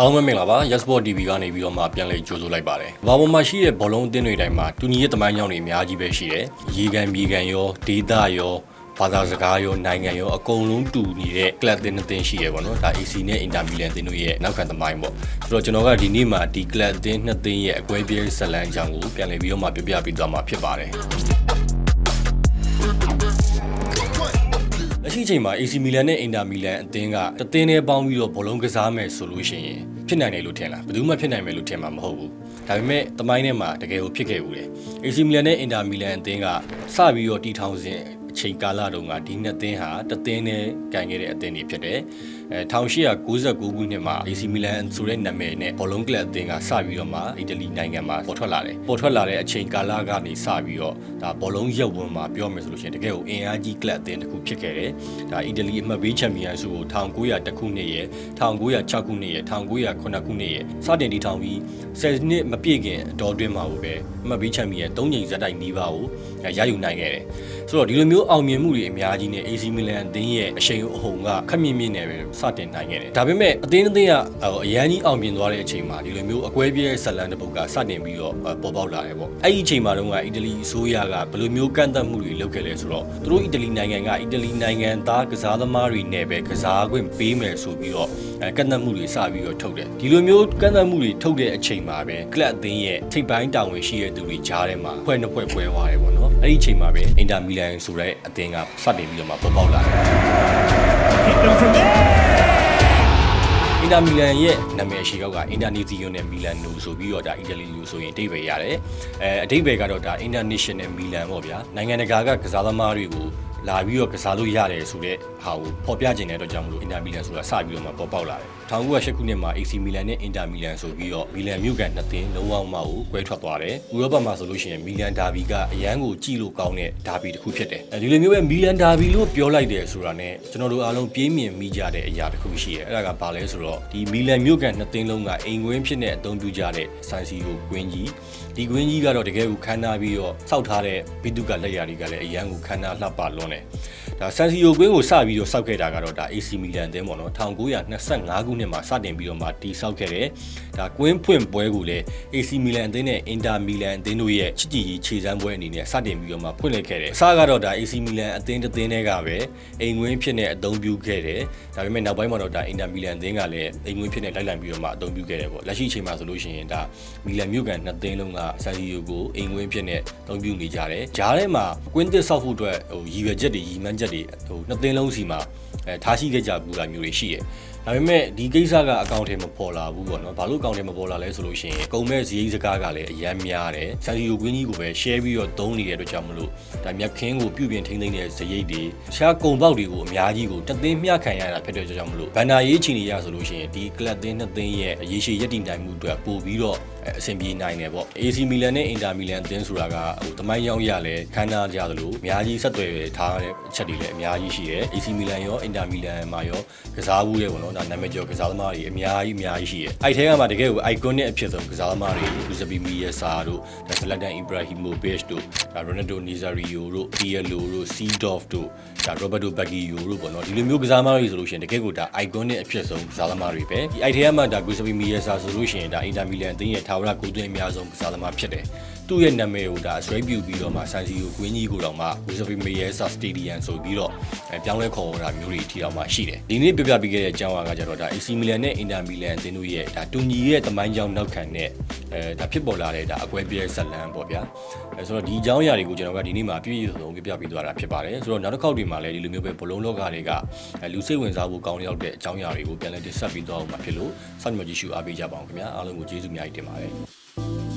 အားလုံးပဲမင်္ဂလာပါ Yesport TV ကနေပြီးတော့မှပြန်လည်ကြိုဆိုလိုက်ပါတယ်။ဘာပေါ်မှာရှိတဲ့ဘောလုံးအသင်းတွေတိုင်းမှာတူညီတဲ့တမိုင်းကြောင်းတွေအများကြီးပဲရှိတယ်။ရေကန်မြေကန်ရောဒေသရောဘာသာစကားရောနိုင်ငံရောအကုန်လုံးတူနေတဲ့ club အသင်းနှစ်သင်းရှိရပေါ့နော်။ဒါ AC နဲ့ Inter Milan အသင်းတို့ရဲ့နောက်ခံသမိုင်းပေါ့။ဆိုတော့ကျွန်တော်ကဒီနေ့မှာဒီ club အသင်းနှစ်သင်းရဲ့အကွဲပြဲဇာတ်လမ်းကြောင်းကိုပြန်လည်ပြီးတော့မှပြပြပေးသွားမှာဖြစ်ပါတယ်။ ရှိအချိန်မှာ AC Milan နဲ့ Inter Milan အသင်းကတသင်းနဲ့ပေါင်းပြီးတော့ဘောလုံးကစားမယ်ဆိုလို့ရှိရင်ဖြစ်နိုင်တယ်လို့ထင်လားဘယ်သူမှဖြစ်နိုင်မယ်လို့ထင်မှာမဟုတ်ဘူးဒါပေမဲ့တမိုင်းထဲမှာတကယ်ကိုဖြစ်ခဲ့ဘူးတယ် AC Milan နဲ့ Inter Milan အသင်းကစပြီးတော့တီထောင်စဉ်အ ချိန်ကာလတုန်းကဒီနှစ်သင်းဟာတသင်းနဲ့ကန်ခဲ့တဲ့အသင်းတွေဖြစ်တယ်အဲ1899ခုနှစ်မှာ AC Milan ဆိုတဲ့နာမည်နဲ့ဘောလုံးကလပ်အသင်းကစပြီးတော့မှအီတလီနိုင်ငံမှာပေါ်ထွက်လာတယ်ပေါ်ထွက်လာတဲ့အချိန်ကာလကနေစပြီးတော့ဒါဘောလုံးရပ်ဝန်းမှာပြောမယ်ဆိုလို့ရှိရင်တကယ်ကိုအင်အားကြီးကလပ်အသင်းတစ်ခုဖြစ်ခဲ့တယ်ဒါအီတလီအမှတ်ပေးချန်ပီယံဆုကို1900ခုနှစ်ရဲ့1906ခုနှစ်ရဲ့1909ခုနှစ်ရဲ့စတင်တည်ထောင်ပြီး10နှစ်မပြည့်ခင်အတော်အတွင်းမှာပဲအမှတ်ပေးချန်ပီယံ၃ချိန်ဇက်တိုက်နီးပါးကိုရယူနိုင်ခဲ့တယ်ဆိုတော့ဒီလိုမျိုးအောင်မြင်မှုတွေအများကြီးနဲ့ AC Milan အသင်းရဲ့အရှိန်အဟုန်ကခက်မြင့်မြင့်နဲ့ပဲစတင်နိုင်ခဲ့တယ်ဒါပေမဲ့အသင်းအသင်းကအရန်ကြီးအောင်မြင်သွားတဲ့အချိန်မှာဒီလိုမျိုးအကွဲပြဲဇလန်တစ်ပုဒ်ကစတင်ပြီးတော့ပေါ်ပေါက်လာတယ်ပေါ့အဲ့ဒီအချိန်မှာတော့ကအီတလီအစိုးရကဘယ်လိုမျိုးကန့်သက်မှုတွေလုပ်ခဲ့လဲဆိုတော့သူတို့အီတလီနိုင်ငံကအီတလီနိုင်ငံသားကစားသမားတွေနဲ့ပဲကစားခွင့်ပေးမယ်ဆိုပြီးတော့အဲ ကန့်သက်မှုတွေစပြီးတော့ထုတ်တယ်ဒီလိုမျိုးကန့်သက်မှုတွေထုတ်တဲ့အချိန်မှာပဲကလပ်အသင်းရဲ့ထိပ်ပိုင်းတာဝန်ရှိတဲ့သူတွေကြားထဲမှာဖွဲ့နှစ်ဖွဲ့ပွဲသွားတယ်ပေါ့နော်အဲ့ဒီအချိန်မှာပဲအင်တာမီလန်ဆိုတဲ့အသင်းကစတင်ပြီးတော့မှပေါ်ပေါက်လာတယ် Hit them from there. အင်တာမီလန်ရဲ့နာမည်အရှိကောက်က Internazionale နဲ့ Milano ဆိုပြီးတော့ဒါအီတလီလိုဆိုရင်အဓိပ္ပာယ်ရတယ်အဲအဓိပ္ပာယ်ကတော့ဒါ International Milan ပေါ့ဗျာနိုင်ငံတကာကကစားသမားတွေကို လာပြီးတော့ကစားလို့ရတယ်ဆိုတဲ့ဟာကိုဖော်ပြခြင်းတဲ့အတွက်ကြောင့်မလို့ Inter Milan ဆိုတာစပြီးတော့မှပေါ်ပေါက်လာတယ်1908ခုနှစ်မှာ AC Milan နဲ့ Inter Milan ဆိုပြီးတော့ Milan မြို့ကန်နှစ်သင်းလုံးဝမှကိုကွဲထွက်သွားတယ်ဥရောပမှာဆိုလို့ရှိရင် Milan Derby ကအရန်ကိုကြည့်လို့ကောင်းတဲ့ Derby တစ်ခုဖြစ်တယ်အဲဒီလိုမျိုးပဲ Milan Derby လို့ပြောလိုက်တယ်ဆိုတာနဲ့ကျွန်တော်တို့အားလုံးပြေးမြင်မိကြတဲ့အရာတစ်ခုရှိတယ်အဲ့ဒါကဘာလဲဆိုတော့ဒီ Milan မြို့ကန်နှစ်သင်းလုံးကအိမ်ကွင်းဖြစ်တဲ့အသုံးပြုကြတဲ့ San Siro ကွင်းကြီးဒီကွင်းကြီးကတော့တကယ်ကိုခမ်းနားပြီးတော့စောက်ထားတဲ့ဘိတုကလက်ရာတွေကလည်းအရန်ကိုခမ်းနားလှပလွန်းတယ်ဒါ San Siro ကွင်းကိုစပြီးတော့စောက်ခဲ့တာကတော့ဒါ AC Milan အသင်းပေါ့နော်1925ခုနှစ်မှာစတင်ပြီးတော့မှတီဆောက်ခဲ့တယ်ဒါကွင်းဖွင့်ပွဲကိုလည်း AC Milan အသင်းနဲ့ Inter Milan အသင်းတို့ရဲ့ချစ်ကြည်ရေးခြေစမ်းပွဲအနေနဲ့စတင်ပြီးတော့မှဖွင့်လှစ်ခဲ့တယ်အစကတော့ဒါ AC Milan အသင်းတစ်သင်းတွေကပဲအိမ်ကွင်းဖြစ်နေအသုံးပြုခဲ့တယ်ဒါပေမဲ့နောက်ပိုင်းမှာတော့ဒါ Inter Milan အသင်းကလည်းအိမ်ကွင်းဖြစ်နေလိုက်လံပြီးတော့မှအသုံးပြုခဲ့တယ်ပေါ့လက်ရှိအချိန်မှာဆိုလို့ရှိရင်ဒါ Milan မြို့ကန်နှစ်သင်းလုံးက San Siro ကိုအိမ်ကွင်းဖြစ်နေအသုံးပြုနေကြတယ်ဂျားထဲမှာကွင်းသစ်ဆောက်ဖို့အတွက်ဟိုရည်ရွယ်ချက်တွေရည်မှန်းချက်တွေဟိုနှစ်သင်းလုံးစီမှာအဲထားရှိခဲ့ကြဘူးတာမျိုးတွေရှိတယ်ဒါပေမဲ့ဒီကိစ္စကအကောင့်ထဲမပေါ်လာဘူးပေါ့နော်။ဘာလို့အကောင့်ထဲမပေါ်လာလဲဆိုလို့ရှိရင်ကုံမဲ့ဇီးစကားကလည်းအရန်များတယ်။ဆန်စီယိုကွင်းကြီးကိုပဲ share ပြီးတော့သုံးနေတဲ့အတွက်ကြောင့်မလို့ဒါမြက်ခင်းကိုပြုပြင်ထိန်းသိမ်းတဲ့ဇရိတ်တွေတခြားကုံပေါက်တွေကိုအများကြီးကိုတသိန်းမျှခံရတာဖြစ်တဲ့အတွက်ကြောင့်မလို့ဘန်နာရေးချီနေရဆိုလို့ရှိရင်ဒီကလပ်သင်းနှစ်သင်းရဲ့ရေရှည်ရည်တည်နိုင်မှုအတွက်ပို့ပြီးတော့ အဆင်ပြေနိုင်တယ်ပေါ့ AC Milan နဲ့ Inter Milan အသင်းဆိုတာကဟိုတမိုင်းရောက်ရလဲခန်းနာကြသလိုအများကြီးဆက်သွယ်ထားတဲ့အချက်တွေလည်းအများကြီးရှိတယ် AC Milan ရော Inter Milan မှာရောကစားဘူးလေပေါ့နော်ဒါနာမည်ကျော်ကစားသမားတွေအများကြီးအများကြီးရှိတယ်အဲ့ထဲကမှတကယ်ကို iconic အဖြစ်ဆုံးကစားသမားတွေ Giuseppe Meazza တို့ဒါ Zlatan Ibrahimovic တို့ဒါ Ronaldo Nazario တို့ Pirlo တို့ Seedorf တို့ဒါ Roberto Baggio တို့ပေါ့နော်ဒီလိုမျိုးကစားသမားတွေဆိုလို့ရှိရင်တကယ်ကိုဒါ iconic အဖြစ်ဆုံးကစားသမားတွေပဲဒီအဲ့ထဲကမှဒါ Giuseppe Meazza ဆိုလို့ရှိရင်ဒါ Inter Milan အသင်းရဲ့ထာဝရဂိုးသွင်းအများဆုံးကစားသမားဖြစ်တယ် သူ့ရဲ့နာမည်ကိုဒါအစွဲပြုပြီးတော့မှဆန်စီကိုကွင်းကြီးကိုတော့မှ Giuseppe Meazza Stadium ဆိုပြီးတော့အဲပြောင်းလဲခေါ်တာမျိုးတွေထီတော့မှရှိတယ်ဒီနေ့ပြပြပေးခဲ့တဲ့အကြောင်းအရာကကြတော့ဒါ AC Milan နဲ့ Inter Milan အသင်းတို့ရဲ့ဒါတူညီရဲ့တမိုင်းကြောင်းနောက်ခံတဲ့အဲဒါဖြစ်ပေါ်လာတဲ့ဒါအကွဲပြဲဇက်လန်ပေါ့ဗျာအဲဆိုတော့ဒီအကြောင်းအရာတွေကိုကျွန်တော်ကဒီနေ့မှာပြည့်ပြည့်စုံစုံပြပြပေးသွားတာဖြစ်ပါတယ်ဆိုတော့နောက်တစ်ခေါက်တွေမှာလည်းဒီလိုမျိုးပဲဘလုံးလောကတွေကအဲလူစိတ်ဝင်စားဖို့ကောင်းရောက်တဲ့အကြောင်းအရာတွေကိုပြန်လည်တင်ဆက်ပေးသွားအောင်မှာဖြစ်လို့စောင့်မျှော်ကြည့်ရှုအားပေးကြပါအောင်ခင်ဗျာအားလုံးကိုကျေးဇူးအများကြီးတင်ပါတယ်